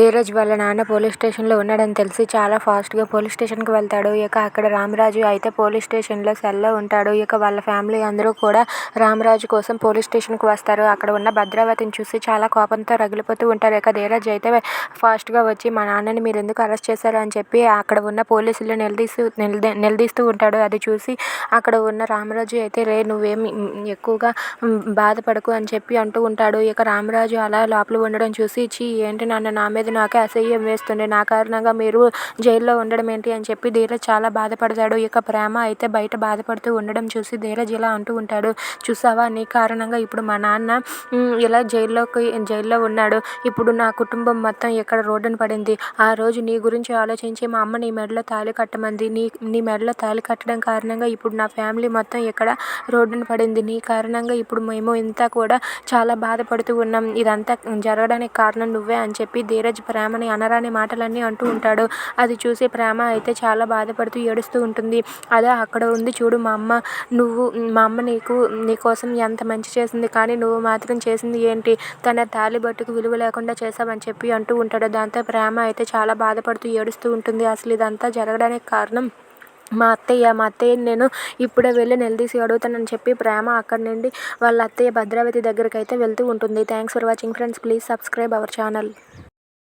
ధీరజ్ వాళ్ళ నాన్న పోలీస్ స్టేషన్లో ఉన్నాడని తెలిసి చాలా ఫాస్ట్గా పోలీస్ స్టేషన్కి వెళ్తాడు. ఇక అక్కడ రామరాజు అయితే పోలీస్ స్టేషన్లో సెల్లో ఉంటాడు. ఇక వాళ్ళ ఫ్యామిలీ అందరూ కూడా రామరాజు కోసం పోలీస్ స్టేషన్కి వస్తారు. అక్కడ ఉన్న భద్రావతిని చూసి చాలా కోపంతో రగిలిపోతూ ఉంటారు. ఇక ధీరజ్ అయితే ఫాస్ట్గా వచ్చి మా నాన్నని మీరు ఎందుకు అరెస్ట్ చేశారు? అని చెప్పి అక్కడ ఉన్న పోలీసులు నిలదీస్తూ నిలదీ నిలదీస్తూ ఉంటాడు. అది చూసి అక్కడ ఉన్న రామరాజు అయితే రే నువ్వేమి ఎక్కువగా బాధపడకు అని చెప్పి అంటూ ఉంటాడు. ఇక రామరాజు అలా లోపల ఉండడం చూసి చీ ఏంటి నాన్న నా మీద నాకే అసహ్యం వేస్తుంది నా కారణంగా మీరు జైల్లో ఉండడం ఏంటి అని చెప్పి ధీరజ్ చాలా బాధపడతాడు. ఇక ప్రేమ అయితే బయట బాధపడుతూ ఉండడం చూసి ధీరజ్ ఇలా అంటూ ఉంటాడు. చూసావా? నీ కారణంగా ఇప్పుడు మా నాన్న ఇలా జైల్లోకి జైల్లో ఉన్నాడు. ఇప్పుడు నా కుటుంబం మొత్తం ఇక్కడ రోడ్డున పడింది? ఆ రోజు నీ గురించి ఆలోచించి మా అమ్మ నీ మెడలో తాళి కట్టమంది. నీ నీ మెడలో తాళి కట్టడం కారణంగా ఇప్పుడు నా ఫ్యామిలీ మొత్తం ఇక్కడ రోడ్డున పడింది? నీ కారణంగా ఇప్పుడు మేము ఇంత కూడా చాలా బాధపడుతూ ఉన్నాం. ఇదంతా జరగడానికి కారణం నువ్వే అని చెప్పి ధీరజ్ ప్రేమని అనరాని మాటలన్నీ అంటూ ఉంటాడు. అది చూసి ప్రేమ అయితే చాలా బాధపడుతూ ఏడుస్తూ ఉంటుంది. అదే అక్కడ ఉంది చూడు మా అమ్మ. నువ్వు మా అమ్మ నీకు నీకోసం ఎంత మంచి చేసింది కానీ నువ్వు మాత్రం చేసింది ఏంటి? తన తాలిబట్టుకు విలువ లేకుండా చేసావని చెప్పి అంటూ ఉంటాడు. దాంతో ప్రేమ అయితే చాలా బాధపడుతూ ఏడుస్తూ ఉంటుంది. అసలు ఇదంతా జరగడానికి కారణం? మా అత్తయ్య మా అత్తయ్యని నేను ఇప్పుడే వెళ్ళి నిలదీసి అడుగుతానని చెప్పి ప్రేమ అక్కడి నుండి వాళ్ళ అత్తయ్య భద్రావతి దగ్గరికి అయితే వెళ్తూ ఉంటుంది. Thanks for watching friends please subscribe our channel